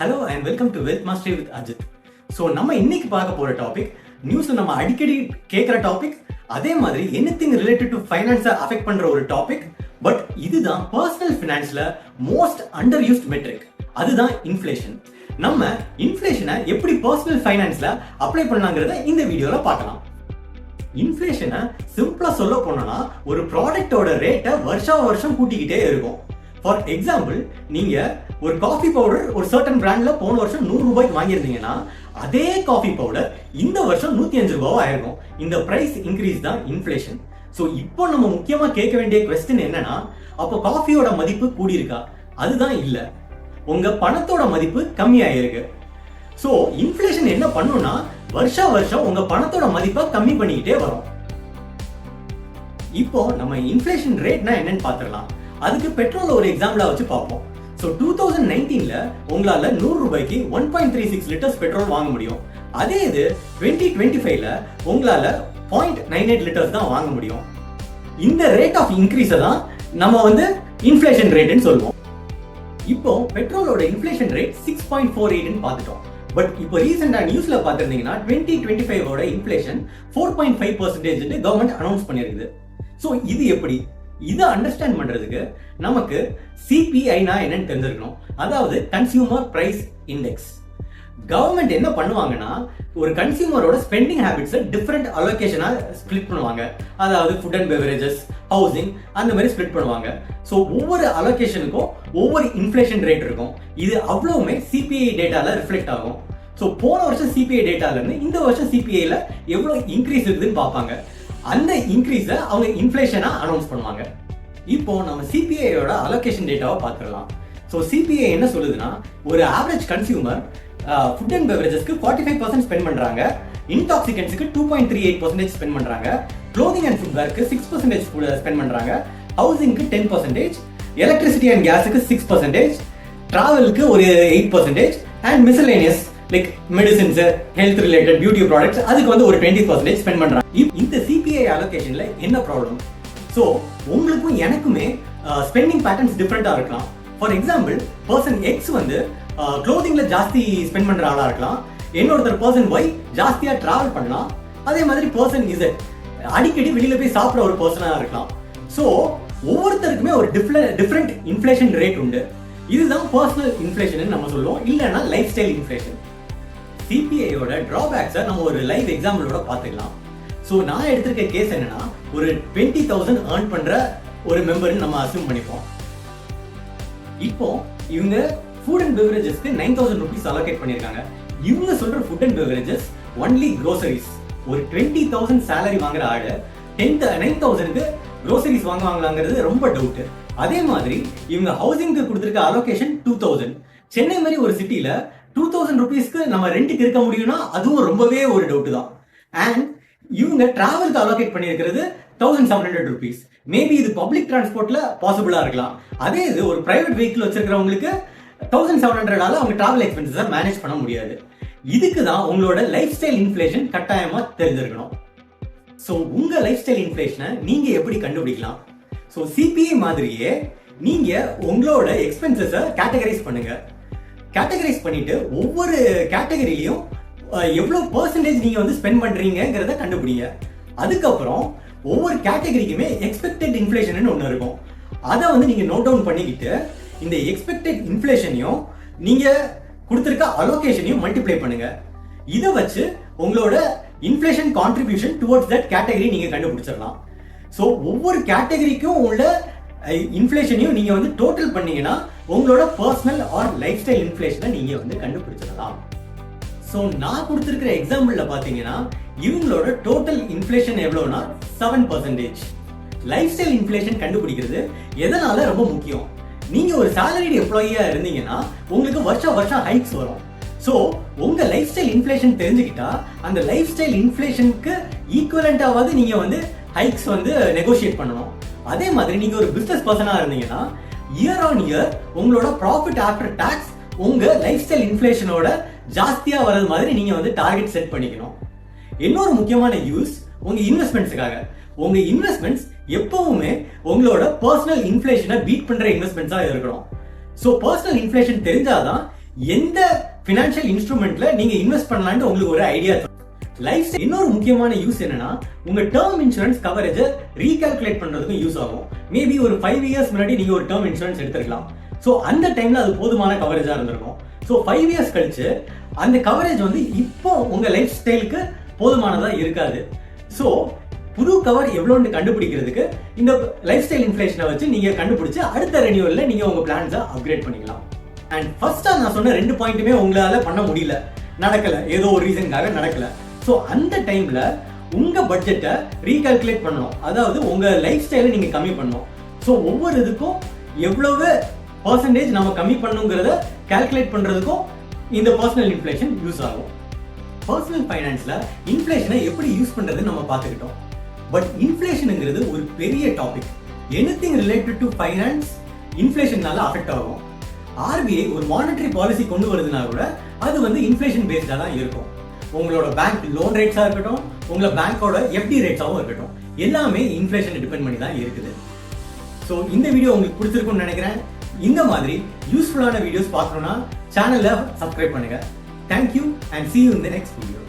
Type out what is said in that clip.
Hello and welcome to wealth mastery with Ajith so நம்ம இன்னைக்கு பார்க்க போகிற டாபிக் நியூஸ் நம்ம அடிக்கடி கேட்குற டாபிக் அதே மாதிரி எனிதிங் ரிலேட்டட் டு ஃபைனான்ஸை அஃபெக்ட் பண்ணுற ஒரு டாபிக் பட் இதுதான் பர்சனல் ஃபினான்ஸில் மோஸ்ட் அண்டர் யூஸ்ட் மெட்ரிக் அதுதான் இன்ஃப்ளேஷன் நம்ம இன்ஃப்ளேஷனை எப்படி பர்சனல் ஃபைனான்ஸ்ல அப்ளை பண்ணலாங்கிறத இந்த வீடியோவில் பார்க்கலாம். இன்ஃப்ளேஷனை சிம்பிளாக சொல்ல போனோம்னா ஒரு ப்ராடக்டோட ரேட்டை வருஷா வருஷம் கூட்டிக்கிட்டே இருக்கும். ஃபார் எக்ஸாம்பிள் நீங்க ஒரு காஃபி பவுடர் ஒரு சர்டன் பிராண்ட்ல போன வருஷம் நூறு ரூபாய்க்கு வாங்கியிருந்தீங்கன்னா அதே காஃபி பவுடர் இந்த வருஷம் நூத்தி அஞ்சு ரூபாவா ஆயிருக்கும். இந்த பிரைஸ் இன்க்ரீஸ் தான் இன்ஃப்ளேஷன் ஸோ இப்போ நம்ம முக்கியமா கேட்க வேண்டிய கொஸ்டின் என்னன்னா அப்போ காஃபியோட மதிப்பு கூடியிருக்கா? அதுதான் இல்ல. உங்க பணத்தோட மதிப்பு கம்மியாயிருக்கு. ஸோ இன்ஃப்ளேஷன் என்ன பண்ணும்னா வருஷா வருஷம் உங்க பணத்தோட மதிப்பை கம்மி பண்ணிக்கிட்டே வரும். இப்போ நம்ம இன்ஃப்ளேஷன் ரேட்னா என்னன்னு பார்த்துடலாம். அதுக்கு பெட்ரோல் ஒரு எக்ஸாம்பிளா வச்சு பார்ப்போம். ஸோ டூ தௌசண்ட் நைன்டீன்ல உங்களால நூறு ரூபாய்க்கு one point three six litres petrol வாங்க முடியும். அதே இது டுவெண்ட்டி டுவெண்ட்டி ஃபைவ்ல உங்களால பாயிண்ட் நைன் எயிட் லிட்டர்ஸ் தான் வாங்க முடியும். இந்த ரேட் ஆஃப் இன்க்ரீஸை தான் நம்ம வந்து இன்ஃப்ளேஷன் ரேட்டுன்னு சொல்லுவோம். இப்போ பெட்ரோலோட inflation rate six point four எயிட்னு பார்த்துட்டோம். பட் இப்போ ரீசெண்டாக நியூஸில் பார்த்துருந்தீங்கன்னா twenty twenty ஃபைவோட inflation four point five percentage government announce பண்ணியிருக்குது ஸோ இது எப்படி? இதை அண்டர்ஸ்டாண்ட் பண்ணுறதுக்கு நமக்கு சிபிஐனா என்னன்னு தெரிஞ்சிருக்கணும். அதாவது கன்சியூமர் ப்ரைஸ் இண்டெக்ஸ் கவர்மெண்ட் என்ன பண்ணுவாங்கன்னா ஒரு கன்சியூமரோட ஸ்பெண்டிங் ஹேபிட்ஸை டிஃப்ரெண்ட் அலோகேஷனாக ஸ்ப்ளிட் பண்ணுவாங்க. அதாவது ஃபுட் அண்ட் பெவரேஜஸ் ஹவுசிங் அந்த மாதிரி ஸ்ப்ளிட் பண்ணுவாங்க. ஸோ ஒவ்வொரு அலோகேஷனுக்கும் ஒவ்வொரு இன்ஃப்ளேஷன் ரேட் இருக்கும். இது அவ்வளவுமே சிபிஐ டேட்டால ரிஃப்ளெக்ட் ஆகும். ஸோ போன வருஷம் சிபிஐ டேட்டாலேருந்து இந்த வருஷம் சிபிஐயில் எவ்வளோ இன்க்ரீஸ் இருக்குதுன்னு பார்ப்பாங்க. அந்த இன்க்ரீஸை அவங்க இன்ஃப்ளேஷனா அனௌன்ஸ் பண்ணுவாங்க. இப்போ நம்ம சிபிஐயோட அலோகேஷன் டேட்டாவை பார்த்துடலாம். ஸோ சிபிஐ என்ன சொல்லுதுன்னா ஒரு ஆவரேஜ் கன்சியூமர் ஃபுட் அண்ட் பெவரேஜஸ்க்கு ஃபார்ட்டி ஃபைவ் பர்சன்ட் ஸ்பெண்ட் பண்ணுறாங்க இன்டாக்சிகன்ஸுக்கு two point three eight percentage spend பண்ணுறாங்க க்ளோதிங் அண்ட் ஃபுட்வேருக்கு சிக்ஸ் பர்சன்டேஜ் ஸ்பெண்ட் பண்ணுறாங்க ஹவுசிங்க்கு டென் பர்சன்டேஜ் எலக்ட்ரிசிட்டி அண்ட் கேஸுக்கு சிக்ஸ் பர்சன்டேஜ் ட்ராவலுக்கு ஒரு eight percentage and miscellaneous like medicines health related beauty products அதுக்கு வந்து ஒரு டுவெண்ட்டி பர்சன்டேஜ் ஸ்பெண்ட் பண்ணுறாங்க இந்த சிபிஐ அலோகேஷனில் என்ன ப்ராப்ளம் ஸோ உங்களுக்கும் எனக்குமே ஸ்பெண்டிங் பேட்டர்ன்ஸ் டிஃப்ரெண்ட்டாக இருக்கலாம். ஃபார் எக்ஸாம்பிள் பர்சன் எக்ஸ் வந்து க்ளோதிங்ல ஜாஸ்தி ஸ்பெண்ட் பண்ற ஆளா இருக்கலாம். இன்னொருத்தர் பர்சன் ஒய் ஜாஸ்தியா ட்ராவல் பண்ணலாம். அதே மாதிரி பர்சன் இசட் அடிக்கடி வெளியில போய் சாப்பிட்ற ஒரு பர்சனா இருக்கலாம். ஸோ ஒவ்வொருத்தருக்குமே ஒரு டிஃப்ரெண்ட் டிஃப்ரெண்ட் இன்ஃப்ளேஷன் ரேட் உண்டு. இதுதான் பர்சனல் இன்ஃப்ளேஷன் நம்ம சொல்லுவோம். இல்லைன்னா லைஃப் ஸ்டைல் இன்ஃப்ளேஷன் சிபிஐயோட டிராபேக்ஸை நம்ம ஒரு லைவ் எக்ஸாம்பிளோட பார்த்துக்கலாம். ஸோ நான் எடுத்திருக்க கேஸ் என்னன்னா ஒரு டுவெண்ட்டி தௌசண்ட் ஏர்ன் பண்ற ஒரு மெம்பர்னு நம்ம அசியூம் பண்ணிப்போம். இப்போ இவங்க ஃபுட் அண்ட் பெவரேஜஸ்க்கு நைன் தௌசண்ட் ருபீஸ் அலோகேட் பண்ணியிருக்காங்க. இவங்க சொல்ற food and beverages only groceries ஒரு டுவெண்ட்டி தௌசண்ட் சேலரி வாங்குற ஆளு டென்த் நைன் தௌசண்ட்க்கு க்ரோசரிஸ் வாங்குவாங்களாங்கிறது ரொம்ப டவுட்டு அதே மாதிரி இவங்க ஹவுசிங்க்கு கொடுத்துருக்க அலோகேஷன் டூ தௌசண்ட் சென்னை மாதிரி ஒரு சிட்டியில தௌசண்ட் ருபீஸ்க்கு நம்ம ரெண்ட்டுக்கு இருக்க முடியும்னா அதுவும் ரொம்பவே ஒரு டவுட் தான். அண்ட் இவங்க டிராவலுக்கு அலோகேட் பண்ணியிருக்கிறது thousand seven hundred rupees maybe இது பப்ளிக் டிரான்ஸ்போர்ட்ல பாசிபிளா இருக்கலாம். அதே இது ஒரு பிரைவேட் வெஹிக்கிள் வச்சிருக்கிறவங்களுக்கு தௌசண்ட் செவன் ஹண்ட்ரடால அவங்க டிராவல் எக்ஸ்பென்சஸை மேனேஜ் பண்ண முடியாது. இதுக்கு தான் உங்களோட லைஃப் ஸ்டைல் இன்ஃப்ளேஷன் கட்டாயமா தெரிஞ்சிருக்கணும். ஸோ உங்க லைஃப் ஸ்டைல் இன்ஃப்ளேஷனை நீங்க எப்படி கண்டுபிடிக்கலாம்? ஸோ சிபிஐ மாதிரியே நீங்க உங்களோட எக்ஸ்பென்சஸை கேட்டகரைஸ் பண்ணுங்க. கேட்டகரைஸ் பண்ணிட்டு ஒவ்வொரு கேட்டகரியிலையும் எவ்வளோ பர்சன்டேஜ் நீங்கள் வந்து ஸ்பெண்ட் பண்ணுறீங்கிறத கண்டுபிடிங்க. அதுக்கப்புறம் ஒவ்வொரு கேட்டகரிக்குமே எக்ஸ்பெக்டட் இன்ஃப்ளேஷன் ஒன்று இருக்கும். அதை வந்து நீங்கள் நோட் டவுன் பண்ணிக்கிட்டு இந்த எக்ஸ்பெக்டட் இன்ஃப்ளேஷனையும் நீங்கள் கொடுத்துருக்க அலோகேஷனையும் மல்டிப்ளை பண்ணுங்க. இதை வச்சு உங்களோட inflation contribution towards that category நீங்கள் கண்டுபிடிச்சிடலாம். ஸோ ஒவ்வொரு கேட்டகரிக்கும் உள்ள இன்ஃப்ளேஷனையும் நீங்கள் வந்து டோட்டல் பண்ணீங்கன்னா உங்களோட பர்சனல் ஆர் லைஃப் ஸ்டைல் இன்ஃப்ளேஷனை நீங்கள் வந்து கண்டுபிடிச்சிடலாம். ஸோ நான் கொடுத்துருக்கிற எக்ஸாம்பிளில் பார்த்தீங்கன்னா இவங்களோட டோட்டல் இன்ஃப்ளேஷன் எவ்வளோனா seven percentage life style inflation கண்டுபிடிக்கிறது எதனால ரொம்ப முக்கியம்? நீங்கள் ஒரு சேலரிடு எம்ப்ளாயியாக இருந்தீங்கன்னா உங்களுக்கு வருஷம் வருஷம் ஹைக்ஸ் வரும். ஸோ உங்கள் லைஃப் ஸ்டைல் இன்ஃப்ளேஷன் தெரிஞ்சுக்கிட்டா அந்த லைஃப் ஸ்டைல் இன்ஃப்ளேஷனுக்கு ஈக்குவலண்டாவது நீங்கள் வந்து ஹைக்ஸ் வந்து நெகோஷியேட் பண்ணணும். அதே மாதிரி நீங்க ஒரு பிசினஸ் பர்சனா இருந்தீங்கன்னா இயர் ஆன் இயர் உங்களோட ப்ராஃபிட் ஆஃப்டர் டாக்ஸ் உங்க லைஃப் ஸ்டைல் இன்ஃப்ளேஷனோட ஜாஸ்தியா வர்றது மாதிரி நீங்க வந்து டார்கெட் செட் பண்ணிக்கணும். இன்னொரு முக்கியமான யூஸ் உங்க இன்வெஸ்ட்மெண்ட்ஸுக்காக உங்க இன்வெஸ்ட்மெண்ட்ஸ் எப்பவுமே உங்களோட பர்சனல் இன்ஃப்ளேஷனை பீட் பண்ற இன்வெஸ்ட்மெண்ட்ஸா இருக்கணும். ஸோ பர்சனல் இன்ஃப்ளேஷன் தெரிஞ்சாதான் எந்த ஃபினான்ஷியல் இன்ஸ்ட்ருமெண்ட்ல நீங்க இன்வெஸ்ட் பண்ணலாம்னு உங்களுக்கு ஒரு ஐடியா லைஃப் இன்னொரு முக்கியமான யூஸ் என்னன்னா உங்க டேர்ம் இன்சூரன்ஸ் கவரேஜை ரீகால்குலேட் பண்றதுக்கும் யூஸ் ஆகும். மேபி ஒரு ஃபைவ் இயர்ஸ் முன்னாடி நீங்க ஒரு டேர்ம் இன்சூரன்ஸ் எடுத்திருக்கலாம். ஸோ அந்த டைம்ல அது போதுமான கவரேஜா இருந்திருக்கும். ஸோ ஃபைவ் இயர்ஸ் கழிச்சு அந்த கவரேஜ் வந்து இப்போ உங்க லைஃப் ஸ்டைலுக்கு போதுமானதா இருக்காது. ஸோ புது கவர் எவ்வளோன்னு கண்டுபிடிக்கிறதுக்கு இந்த லைஃப் ஸ்டைல் இன்ஃப்ளேஷனை வச்சு நீங்க கண்டுபிடிச்சு அடுத்த ரெனியூவல்ல நீங்க உங்க பிளான்ஸை அப்கிரேட் பண்ணிக்கலாம். அண்ட் ஃபர்ஸ்டா நான் சொன்ன ரெண்டு பாயிண்ட்டுமே உங்களால பண்ண முடியல. நடக்கல. ஏதோ ஒரு ரீசனுக்காக நடக்கல. ஸோ அந்த டைம்ல உங்க பட்ஜெட்டை ரீகால்குலேட் பண்ணணும். அதாவது உங்க லைஃப் ஸ்டைலை நீங்க கம்மி பண்ணணும். ஸோ ஒவ்வொரு இதுக்கும் எவ்வளவு பர்சன்டேஜ் நம்ம கம்மி பண்ணுங்கிறத கால்குலேட் பண்றதுக்கும் இந்த பர்சனல் இன்ஃப்ளேஷன் யூஸ் ஆகும். பர்சனல் ஃபைனான்ஸ்ல இன்ஃப்ளேஷனை எப்படி யூஸ் பண்றதுன்னு நம்ம பார்த்துக்கிட்டோம். பட் இன்ஃப்ளேஷனுங்கிறது ஒரு பெரிய topic anything related to finance இன்ஃப்ளேஷன்னால affect ஆகும். ஆர்பிஐ ஒரு மானிட்டரி பாலிசி கொண்டு வருதுன்னா கூட அது வந்து இன்ஃப்ளேஷன் பேஸ்டா தான் இருக்கும். உங்களோட பேங்க் லோன் ரேட்ஸாக இருக்கட்டும் உங்களோட பேங்க்கோட எஃப்டி ரேட்ஸாகவும் இருக்கட்டும். எல்லாமே இன்ஃப்ளேஷனை டிபெண்ட் பண்ணி தான் இருக்குது. ஸோ இந்த வீடியோ உங்களுக்கு பிடிச்சிருக்கும்னு நினைக்கிறேன். இந்த மாதிரி யூஸ்ஃபுல்லான வீடியோஸ் பார்க்கணும்னா சேனலை சப்ஸ்கிரைப் பண்ணுங்கள் thank you and see you இந்த நெக்ஸ்ட் வீடியோ